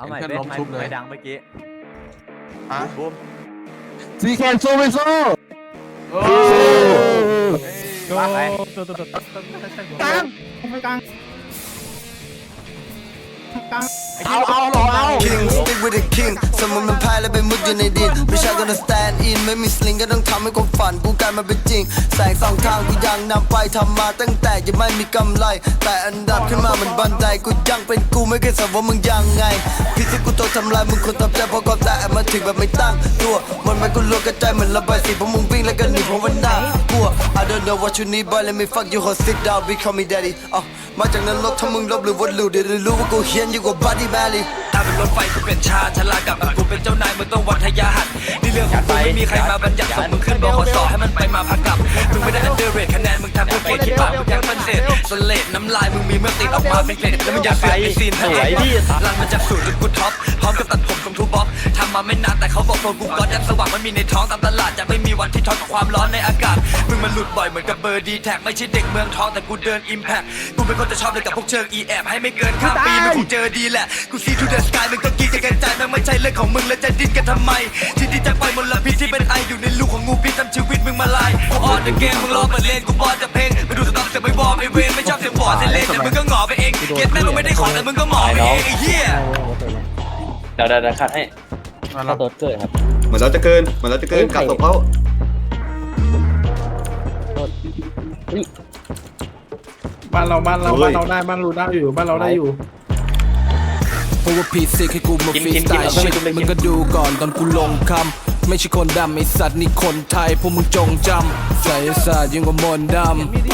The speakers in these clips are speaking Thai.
เอาใหม่เห็นเว้เพื่อนล้มไม่ชุบเลย ไม่ดังเมื่อกี้ฮะบูมซีแคนสู้ไม่สู้โอ้มาไปกลางไปกลางกลาง เอาเอาเอเอา King stick with the king สมมติมันพายแล้วไปมุดอยู่ในดินไม่ใช่ gonna stand in ไม่มีสลิงก็ต้องทำให้ความฝันกูกลายมาเป็นจริง แสงสองทางกูยังนำไปทำมาตั้งแต่ยังไม่มีกำไร แต่อันดับขึ้นมาเหมือนบันไดกูยังเป็นกูไม่เคยสนว่ามึงยังไงพี่ที่กูต้องทำลายมึงคนทำใจเพราะความตายมาถึงแบบไม่ตั้งตัวมันไม่กูรัวกระจายเหมือนระบายสีเพราะมึงวิ่งแล้วก็หนีเพราะวันหน้ากลัว I don't know what you need boy let me fuck you hold sit down be call me daddy อะมาจากนรกถ้ามึงลบหรือว่าลูเดี๋ยวได้รู้ว่ากูเฮียนอยู่กว่า body valley ถ้าเป็นรถไฟกูเป็นชาชลากับกูเป็นเจ้านายมึงต้องวัดทยาหัดนี่เรื่องของกูไม่มีใครมาบัญญัติส่งมึงขึ้นบขสให้มันไปมาพักกลับมึงไม่ได้อันเดอร์เรทคะแนนมึงทำเพื่อเกียรติคิดว่ามึงยังมันเศษสเลดน้ำลายมึงมีเมื่อติดออกมาเป็นเกล็ดแล้วมึงอยากเปลี่ยนเป็นซีนทะเลลันมันจะสูดจนกูท็อปพร้อมกับตัดผมของทูบ็อกทำมาไม่นานแต่เขาบอกโฟกูก็ยังสว่างมันมีในท้องตามตลาดจะไม่มีวันที่ท้อกับความร้อนในอากาศ มึงมันหลุดบ่อยเหมือนกับเบอร์ดีแท็กไม่ใช่เด็กเมืองทองแต่กูเดินอิมแพคกูเป็นคนจะชอบเลยกับพวกเชิงอีแอบให้ไม่เกินข้ามปีมันคงเจอดีแหละกูซีทูเดอะสกายมึงก็กรีดกันใจมันไม่ใช่เรื่องของมึงแล้วจะดิ้นกันทำไมที่ดีจะไปมลพิษที่เป็นไออยู่ในลูกของงูพิษทำชีวิตมึงมาลายกูออนเดอะเกมมึงรอเปิดเลนกูบอลจะเพลงไม่ดูสต๊อกแต่ไม่วอร์มไอเวนไม่ชอบเสียงบอดเซเลนแต่มึงก็หงอไปเองเก็ตแม่งมึงไม่ได้ของแต่มึงก็หมอไปเองไอ้เหี้ยเดี๋ยวเดี๋ยวเดี๋ยวคัดให้มาเข้าแล้วตัวเกิดครับเหมือนเราจะเกินเหมือนเราจะเกินกลับศพเขา บ้านเราบ้านเราบ้านเราได้บ้านเราได้อยู่บ้านเราได้อยู่เพราะว่าพีซิกให้กูมาฟรีสไตล์ชิดมึงก็ดูก่อนตอนกูลงคำไม่ใช่คนดำไอสัตว์นี่คนไทยพวกมึงจงจำใส่ศาสตร์ยิ่งกว่ามนต์ด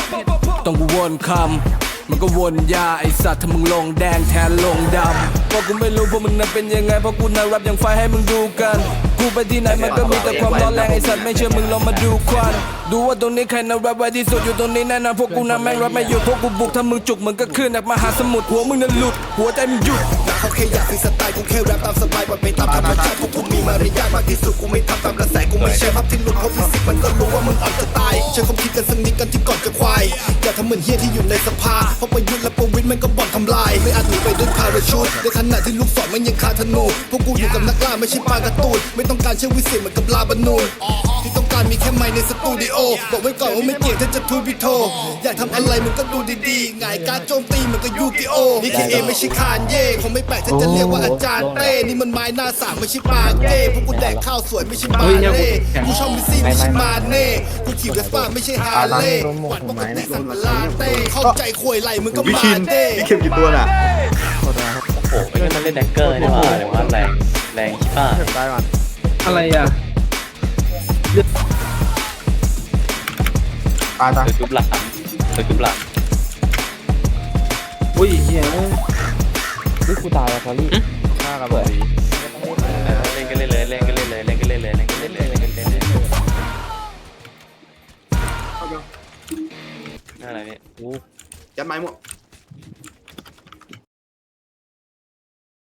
ำต้องกูวนคำมันก็วนยาไอสัตว์ถ้ามึงลงแดงแทนลงดำเพราะกูไม่รู้พวกมึงนั้นเป็นยังไงเพราะกูน่ารับอย่างไฟให้มึงดูกัน กูไปที่ไหนมันก็มีแต่ความร้อนแรงไอสัตว์ไม่เชื่อมึงลองมาดูควันดูว่าตรงนี้ใครน่ารับไว้ที่สุดอยู่ตรงนี้แน่นอนพวกกูน่าแม่งรับไม่อยู่พวกกูบุกถ้ามึงจุกมึงก็ขึ้นจากมหาสมุทรหัวมึงนั้นหลุดหัวใจมึงหยุดเขาแค่อยากมีสไตล์กูแค่แรปตามสบายปล่อยไปตามธรรมชาติพวกกูมีมารยาทมากที่สุดกูไม่ทำตามกระแสกูไม่ใช่ภาพที่หลุดเพราะฟิสิกมันก็รู้ว่ามึงอ่อนจะตายใช้ความคิดกันสักนิดกันที่ก่อนจะควายอย่าทำเหมือนเฮียที่อยู่ในสภาเพราะประยุทธ์และประวิตรมันก็บ่อนทำลาย ไม่อาจหนีไปด้วยพาราชูตในขณะที่ลูกศรมันยังคาธนูพวกกูอยู่กับนักล่าไม่ใช่ปลากระตูนไม่ต้องการเชื่อวิเศษเหมือนกับลาบานูนที่ต้อง การมีแค่ไมค์ในสตูดิโอบอกไว้ก่อนว่าไม่เกี่ยงถ้าจะทูบิโทอยากทำอะไรมึงก็ดูดีๆหงายการโจมตีเหมือนกับยูกิโอนี่คือเอไม่ใช่คานเย่คงไม่แปลกถ้าจะเรียกว่าอาจารย์เต้นี่มันไม้หน้าสามไม่ใช่ปาเก้พวกกูแดกข้าวสวยไม่ใช่มาเล่กูชอบมิสซี่ไม่ใช่มาเน่กูขี่เวสป้าไม่ใช่ฮาร์เลย์หวัดปกติสัตว์ลาเต้เข้าใจควยไหลมึงก็พี่มาชินเต้พี่เข็มกี่ตัวน่ะโอ้โหไม่ใช่มันเล่นแดกเกอร์นี่หว่าหรือว่าแรงแรงชิบ้า อะไรอะ ตายตายตัวจุบหลังตัวจุบหลังอุ้ยเฮียนี่กูตายแล้วพอลี่ฆ่ากับแบบนี้เล่นกันเล่นเลยเล่นกันเล่นเลยเล่นกันเล่นเลยเล่นกันเล่นเลยเล่นกันเล่นเลยอะไรเนี่ยอู้ยัดไม้หมด